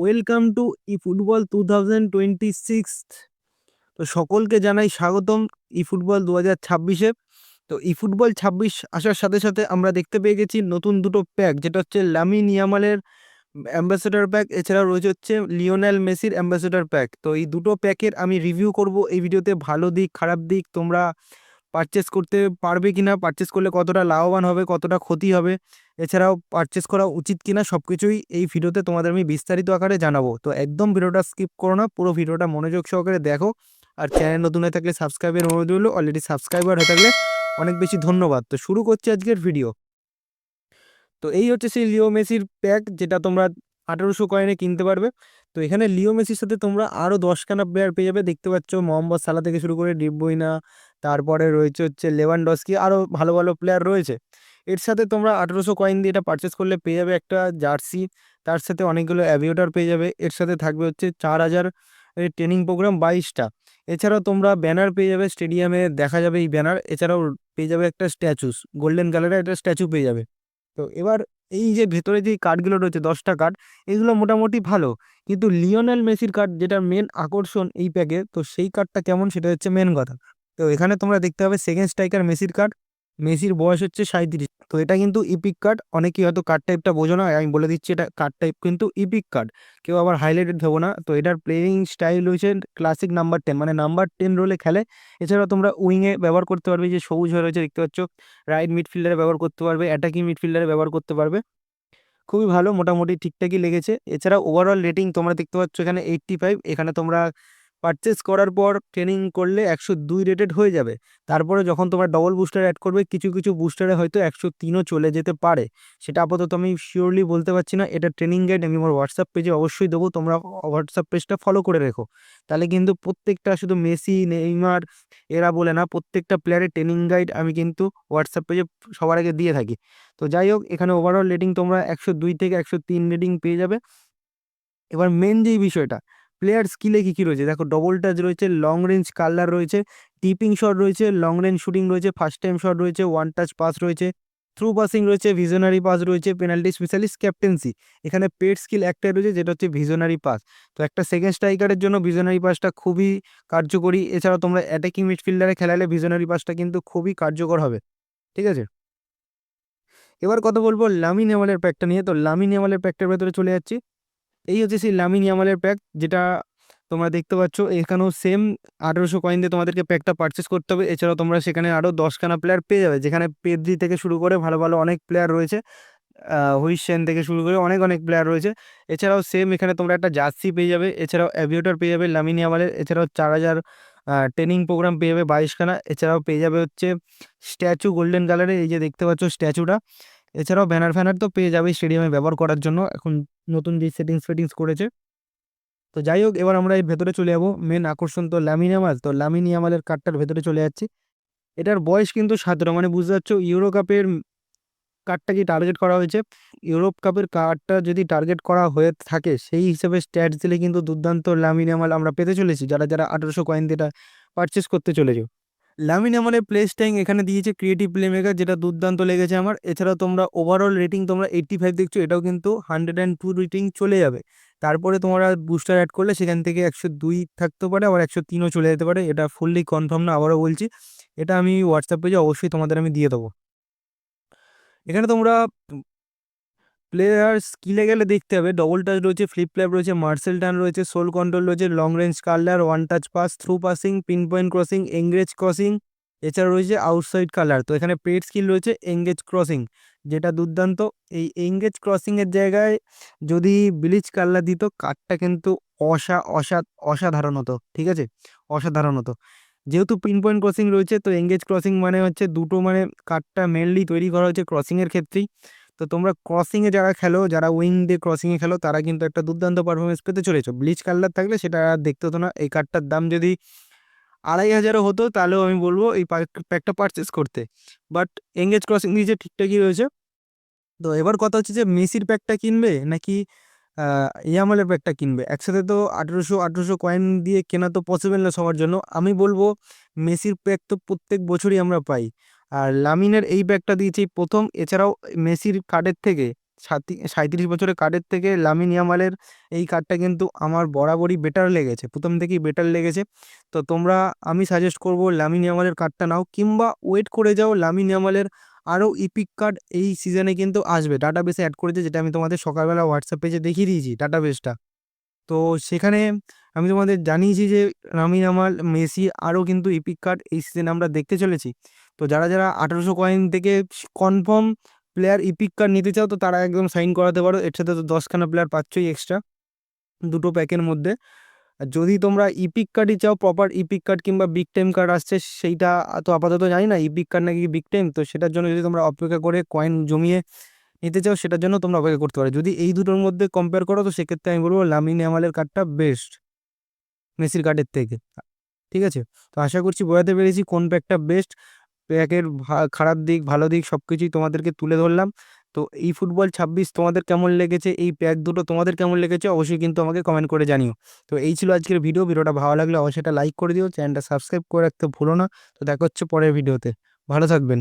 Welcome to eFootball two thousand twenty six তো সকলকে জানাই স্বাগতম ই ফুটবল দু হাজার ছাব্বিশে। তো ই ফুটবল ছাব্বিশ আসার সাথে সাথে আমরা দেখতে পেয়ে গেছি নতুন দুটো প্যাক যেটা হচ্ছে লামিন ইয়ামালের অ্যাম্বাসেডার প্যাক এছাড়াও রয়েছে হচ্ছে লিওনেল মেসির অ্যাম্বাসেডার প্যাক তো এই দুটো প্যাকের আমি রিভিউ করব এই ভিডিওতে, ভালো দিক, খারাপ দিক, তোমরা পারচেস করতে পারবে কি না পারচেস করলে কতটা লাভবান হবে, কতটা ক্ষতি হবে, এছাড়াও পারচেস করা উচিত কিনা সব কিছুই এই ভিডিওতে তোমাদের আমি বিস্তারিত আকারে জানাব। তো একদম ভিডিওটা স্কিপ করো না, পুরো ভিডিওটা মনোযোগ সহকারে দেখো। আর চ্যানেল নতুন হয়ে থাকলে সাবস্ক্রাইবের অনুরোধ রইল অলরেডি সাবস্ক্রাইবার হয়ে থাকলে অনেক বেশি ধন্যবাদ। তো শুরু করছি আজকের ভিডিও তো এই হচ্ছে সেই লিও মেসির প্যাক যেটা তোমরা আঠারোশো কয়েনে কিনতে পারবে। তো এখানে লিও মেসির সাথে তোমরা আরও দশখানা প্লেয়ার পেয়ে যাবে। দেখতে পাচ্ছ মোহাম্মদ সালা থেকে শুরু করে ডিব্বইনা তারপরে রয়েছে হচ্ছে লেভান ডস্কি আরও ভালো ভালো প্লেয়ার রয়েছে। এর সাথে তোমরা আঠেরোশো কয়েন দিয়ে এটা পারচেস করলে পেয়ে যাবে একটা জার্সি তার সাথে অনেকগুলো অ্যাভিওটার পেয়ে যাবে। এর সাথে থাকবে হচ্ছে চার হাজার ট্রেনিং প্রোগ্রাম বাইশটা। এছাড়াও তোমরা ব্যানার পেয়ে যাবে স্টেডিয়ামে দেখা যাবে এই ব্যানার এছাড়াও পেয়ে যাবে একটা স্ট্যাচুস গোল্ডেন কালারের একটা স্ট্যাচু পেয়ে যাবে। তো এবার এই যে ভেতরে যে কার্ডগুলো রয়েছে, দশটা কার্ড, এগুলো মোটামুটি ভালো। কিন্তু লিওনেল মেসির কার্ড যেটা মেন আকর্ষণ এই প্যাকে তো সেই কার্ডটা কেমন? সেটা হচ্ছে মেন কথা। তো এখানে তোমরা দেখতে পাবে সেকেন্ড স্ট্রাইকার মেসির কার্ড। মেসির বয়স হচ্ছে সাঁত্রিশ তো এটা কিন্তু ইপিক কার্ড অনেকেই হয়তো কার্ড টাইপটা বোঝো না, আমি বলে দিচ্ছি এটা কার্ড টাইপ কিন্তু ইপিক কার্ড কেউ আবার হাইলাইটেড দেবো না। তো এটার প্লেয়িং স্টাইল হয়েছে ক্লাসিক নাম্বার টেন মানে নাম্বার টেন রোলে খেলে। এছাড়াও তোমরা উইংয়ে ব্যবহার করতে পারবে যে সবুজ হয়ে রয়েছে, দেখতে পাচ্ছ? রাইট মিডফিল্ডারে ব্যবহার করতে পারবে অ্যাটাকিং মিডফিল্ডারে ব্যবহার করতে পারবে। খুবই ভালো, মোটামুটি ঠিকঠাকই লেগেছে। এছাড়া ওভারঅল রেটিং তোমরা দেখতে পাচ্ছ এখানে এইট্টি ফাইভ এখানে তোমরা পারচেস করার পর ট্রেনিং করলে একশো দুই রেটেড হয়ে যাবে। তারপরে যখন তোমরা ডবল বুস্টার অ্যাড করবে, কিছু কিছু বুস্টারে হয়তো একশো তিনও চলে যেতে পারে। সেটা আপাতত আমি শিওরলি বলতে পারছি না। এটা ট্রেনিং গাইড আমি আমার হোয়াটসঅ্যাপ পেজে অবশ্যই দেবো। তোমরা হোয়াটসঅ্যাপ পেজটা ফলো করে রেখো। তাহলে কিন্তু প্রত্যেকটা শুধু মেসি, নেইমার, এরা বলে না, প্রত্যেকটা প্লেয়ারের ট্রেনিং গাইড আমি কিন্তু হোয়াটসঅ্যাপ পেজে সবার আগে দিয়ে থাকি। তো যাই হোক, এখানে ওভারঅল রেটিং তোমরা একশো দুই থেকে একশো তিন রেটিং পেয়ে যাবে। এবার মেন যেই বিষয়টা প্লেয়ার স্কিলে কী কী রয়েছে? দেখো ডবল টাচ রয়েছে লং রেঞ্জ কালার রয়েছে টিপিং শট রয়েছে লং রেঞ্জ শুটিং রয়েছে ফার্স্ট টাইম শট রয়েছে ওয়ান টাচ পাস রয়েছে থ্রু পাসিং রয়েছে ভিজনারি পাস রয়েছে পেনাল্টি স্পেশালিস্ট ক্যাপ্টেন্সি এখানে পেড স্কিল একটাই রয়েছে, যেটা হচ্ছে ভিজনারি পাস তো একটা সেকেন্ড স্ট্রাইকারের জন্য ভিজনারি পাসটা খুবই কার্যকরী। এছাড়াও তোমরা অ্যাটাকিং মিডফিল্ডারে খেলালে ভিজনারি পাসটা কিন্তু খুবই কার্যকর হবে। ঠিক আছে? এবার কথা বলব লামিন এমালের প্যাকটা নিয়ে। তো লামিন এমালের প্যাকটার ভেতরে চলে যাচ্ছি। এই হচ্ছে সেই লামিন ইয়ামালের প্যাক যেটা তোমরা দেখতে পাচ্ছ। এখানেও সেম আঠেরোশো কয়েন দিয়ে তোমাদেরকে প্যাকটা পারচেস করতে হবে। এছাড়াও তোমরা সেখানে আরও দশখানা প্লেয়ার পেয়ে যাবে। যেখানে পেদ্রি থেকে শুরু করে ভালো ভালো অনেক প্লেয়ার রয়েছে। হুইসেন থেকে শুরু করে অনেক অনেক প্লেয়ার রয়েছে। এছাড়াও সেম এখানে তোমরা একটা জার্সি পেয়ে যাবে। এছাড়াও অ্যাভিয়েটার পেয়ে যাবে লামিন ইয়ামালের। এছাড়াও চার হাজার ট্রেনিং প্রোগ্রাম পেয়ে যাবে বাইশখানা। এছাড়াও পেয়ে যাবে হচ্ছে স্ট্যাচু গোল্ডেন কালারের এই যে দেখতে পাচ্ছ স্ট্যাচুটা এছাড়াও ব্যানার ফ্যানার তো পেয়ে যাবে স্টেডিয়ামে ব্যবহার করার জন্য। এখন নতুন যে সেটিংস ফেটিংস করেছে। তো যাই হোক, এবার আমরা এই ভেতরে চলে যাব। মেন আকর্ষণ তো লামিনিয়ামাল তো লামিনিয়ামালের কার্ডটার ভেতরে চলে যাচ্ছি। এটার বয়স কিন্তু সতেরো মানে বুঝতে পারছ ইউরো কাপের কার্ডটা কি টার্গেট করা হয়েছে? ইউরোপ কাপের কার্ডটা যদি টার্গেট করা হয়ে থাকে, সেই হিসেবে স্ট্যাটস দিলে কিন্তু দুর্দান্ত লামিনিয়ামাল আমরা পেতে চলেছি। যারা যারা আঠেরোশো কয়েন দিয়ে পারচেস করতে চলেছে। লামিন আমাদের প্লে স্টাইং এখানে দিয়েছে ক্রিয়েটিভ প্লে মেকার যেটা দুর্দান্ত লেগেছে আমার। এছাড়াও তোমরা ওভারঅল রেটিং তোমরা এইট্টি ফাইভ দেখছ, এটাও কিন্তু হান্ড্রেড অ্যান্ড টু রেটিং চলে যাবে। তারপরে তোমরা বুস্টার অ্যাড করলে সেখান থেকে একশো দুই থাকতে পারে, আবার একশো তিনও চলে যেতে পারে, এটা ফুললি কনফার্ম না, আবারও বলছি। এটা আমি হোয়াটসঅ্যাপ পেজে অবশ্যই তোমাদের আমি দিয়ে দেবো। এখানে তোমরা প্লেয়ার স্কিলে গেলে দেখতে হবে। ডবল টাচ রয়েছে ফ্লিপ ফ্ল্যাপ রয়েছে মার্সেল টান রয়েছে সোল কন্ট্রোল রয়েছে long range curler one touch pass through passing pinpoint crossing engage crossing এছাড়া রয়েছে আউটসাইড কালার তো এখানে পেড স্কিল রয়েছে এঙ্গেজ ক্রসিং যেটা দুর্দান্ত। এই এঙ্গেজ ক্রসিংয়ের জায়গায় যদি ব্লিচ কালার দিত, কাঠটা কিন্তু অসা অসা অসাধারণ হতো ঠিক আছে? অসাধারণ হতো যেহেতু পিন পয়েন্ট ক্রসিং রয়েছে, তো এঙ্গেজ ক্রসিং মানে হচ্ছে দুটো মানে কাঠটা মেনলি তৈরি করা হয়েছে ক্রসিংয়ের ক্ষেত্রেই। তো তোমরা ক্রসিংয়ে যারা খেলো, যারা উইং দিয়ে ক্রসিংয়ে খেলো, তারা কিন্তু একটা দুর্দান্ত পারফরমেন্স পেতে চলেছো। ব্লিচ কালার থাকলে সেটা আর দেখতে হতো না। এই কার্ডটার দাম যদি আড়াই হাজারও হতো, তাহলেও আমি বলব এই প্যাকটা পারচেস করতে। বাট এঙ্গেজ ক্রসিং নিচে ঠিকঠাকই রয়েছে তো এবার কথা হচ্ছে যে মেসির প্যাকটা কিনবে নাকি ইয়ামালের প্যাকটা কিনবে? একসাথে তো আঠেরোশো আঠেরোশো কয়েন দিয়ে কেনা তো পসিবল না সবার জন্য। আমি বলব, মেসির প্যাক তো প্রত্যেক বছরই আমরা পাই। আর লামিনের এই ব্যাগটা দিয়েছি প্রথম। এছাড়াও মেসির কার্ডের থেকে, সাতি, সাঁইত্রিশ বছরের কার্ডের থেকে লামিন ইয়ামালের এই কার্ডটা কিন্তু আমার বরাবরই বেটার লেগেছে। প্রথম থেকেই বেটার লেগেছে। তো তোমরা, আমি সাজেস্ট করব লামিন ইয়ামালের কার্ডটা নাও, কিংবা ওয়েট করে যাও লামিন ইয়ামালের আরও ইপিক কার্ড এই সিজনে কিন্তু আসবে। ডাটাবেসে অ্যাড করেছে, যেটা আমি তোমাদের সকালবেলা হোয়াটসঅ্যাপ পেজে দেখিয়ে দিয়েছি ডাটাবেসটা তো সেখানে আমি তোমাদের জানিয়েছি যে লামিন ইয়ামাল, মেসি আরও কিন্তু ইপিক কার্ড এই সিজনে আমরা দেখতে চলেছি। তো যারা যারা আঠারোশো কয়েন থেকে কনফার্ম প্লেয়ার ইপিক কার্ড নিতে চাও, তো তারা একদম সাইন করাতে পারো। এর সাথে তো দশখানা প্লেয়ার পাচ্ছই এক্সট্রা দুটো প্যাকের মধ্যে। আর যদি তোমরা ইপিক কার্ডই চাও প্রপার ইপিক কার্ড কিংবা বিগ টাইম কার্ড আসছে, সেইটা তো আপাতত জানি না ইপিক কার্ড নাকি বিগ টাইম তো সেটার জন্য যদি তোমরা অপেক্ষা করে কয়েন জমিয়ে নিতে চাও, সেটার জন্য তোমরা অপেক্ষা করতে পারো। যদি এই দুটোর মধ্যে কম্পেয়ার করো, তো সেক্ষেত্রে আমি বলব লামিন ইয়ামালের কার্ডটা বেস্ট মেসির কার্ডের থেকে। ঠিক আছে? তো আশা করছি বোঝাতে পেরেছি কোন প্যাকটা বেস্ট প্যাকের খারাপ দিক, ভালো দিক সব কিছুই তোমাদেরকে তুলে ধরলাম। তো এই ফুটবল ছাব্বিশ তোমাদের কেমন লেগেছে? এই প্যাক দুটো তোমাদের কেমন লেগেছে? অবশ্যই কিন্তু আমাকে কমেন্ট করে জানিও। তো এই ছিল আজকের ভিডিও ভিডিওটা ভালো লাগলে অবশ্যই এটা লাইক করে দিও। চ্যানেলটা সাবস্ক্রাইব করে রাখতে ভুলো না। তো দেখা হচ্ছে পরের ভিডিওতে ভালো থাকবেন।